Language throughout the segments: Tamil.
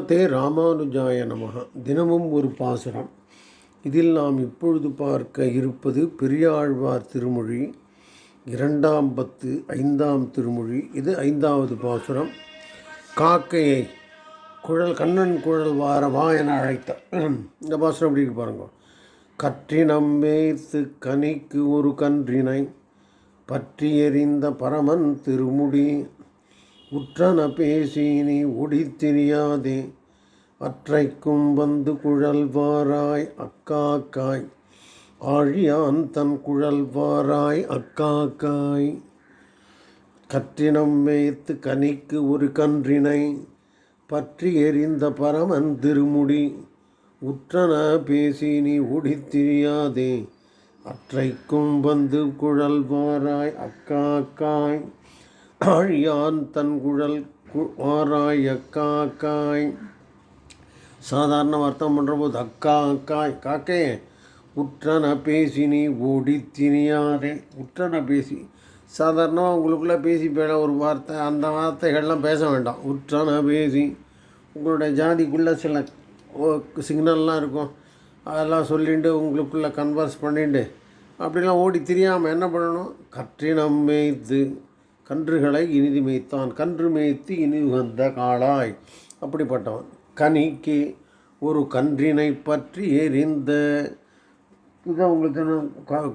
தே ராமானுஜாய நமக. தினமும் ஒரு பாசுரம். இதில் நாம் இப்பொழுது பார்க்க இருப்பது பெரியாழ்வார் திருமொழி இரண்டாம் பத்து ஐந்தாம் திருமொழி. இது ஐந்தாவது பாசுரம். காக்கையை குழல் கண்ணன் குழல் வார வா என அழைத்தார். இந்த பாசுரம் எப்படி பாருங்க. கற்றினம் மேய்த்து கனிக்கு ஒரு கன்றினை பற்றி எறிந்த பரமன் திருமுடி உற்றன பேசி நீ ஒடித்திரியாதே. அற்றைக்கும் வந்து குழல்வாராய் அக்காக்காய். ஆழியான் தன் குழல்வாராய் அக்காக்காய். கற்றினம் மேய்த்து கனிக்கு ஒரு கன்றினை பற்றி எறிந்த பரமன் திருமுடி. உற்றன பேசி நீ ஒடித்திரியாதே. அற்றைக்கும் வந்து குழல்வாராய் அக்காக்காய். ஆழியான் தன் குழல் வாராய் அக்காக்காய் சாதாரண அர்த்தம் பண்ணுறபோது அக்கா அக்காய் காக்கே உற்றன பேசினி நீ ஓடி திணியாதே. உற்றன பேசி சாதாரணமாக உங்களுக்குள்ளே பேசி போயிட ஒரு வார்த்தை அந்த வார்த்தைகள்லாம் பேச வேண்டாம். உற்றன பேசி உங்களுடைய ஜாதிக்குள்ளே சில சிக்னல்லாம் இருக்கும். அதெல்லாம் சொல்லிட்டு உங்களுக்குள்ளே கன்வர்ஸ் பண்ணிட்டு அப்படிலாம் ஓடி தெரியாமல் என்ன பண்ணணும்? கற்றினம் மேய்த்து கன்றுகளை இனிது மேய்த்தான் கன்று மேய்த்து இனிது வந்த காளாய். அப்படிப்பட்டவன். கனிக்கு ஒரு கன்றினை பற்றி எரிந்த இதை உங்களுக்கு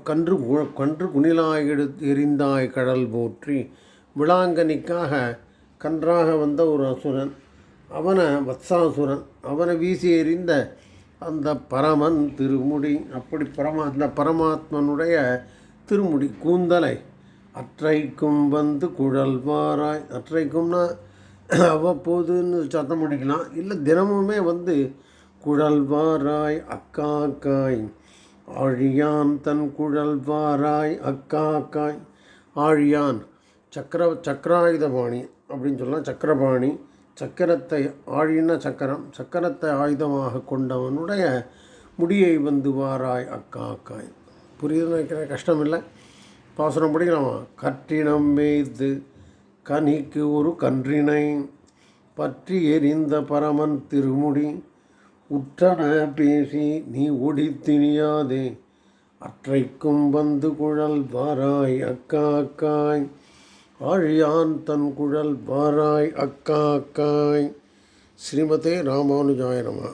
கன்று கன்று குணிலாய் எடுத்து எரிந்தாய் கடல் போற்றி. விளாங்கனிக்காக கன்றாக வந்த ஒரு அசுரன் அவனை வத்சாசுரன் அவனை வீசி எறிந்த அந்த பரமன் திருமுடி. அப்படி பரமா அந்த பரமாத்மனுடைய திருமுடி கூந்தலை. அற்றைக்கும் வந்து குழல்வாராய் அற்றைக்கும்னா அவ்வப்போதுன்னு சத்தம் முடிக்கலாம் இல்லை தினமுமே வந்து குழல்வாராய் அக்காக்காய். ஆழியான் தன் குழல்வாராய் அக்காக்காய். ஆழியான் சக்கர சக்கராயுதபாணி அப்படின்னு சொல்லலாம். சக்கரபாணி சக்கரத்தை ஆழின சக்கரம் சக்கரத்தை ஆயுதமாக கொண்டவனுடைய முடியை வந்து வாராய் அக்காக்காய். புரியுதுன்னு நினைக்கிறேன். கஷ்டம் இல்லை பாசுரம் படிக்கலாமா கற்றினம் மேய்த்து கனிக்கு ஒரு கன்றினை பற்றி எரிந்த பரமன் திருமுடி உற்றன பேசி நீ ஒடி திணியாதே அற்றைக்கும் வந்து குழல் வாராய் அக்கா அக்காய் ஆழியான் தன் குழல் வாராய் அக்கா அக்காய். ஸ்ரீமதே ராமானுஜாயனமா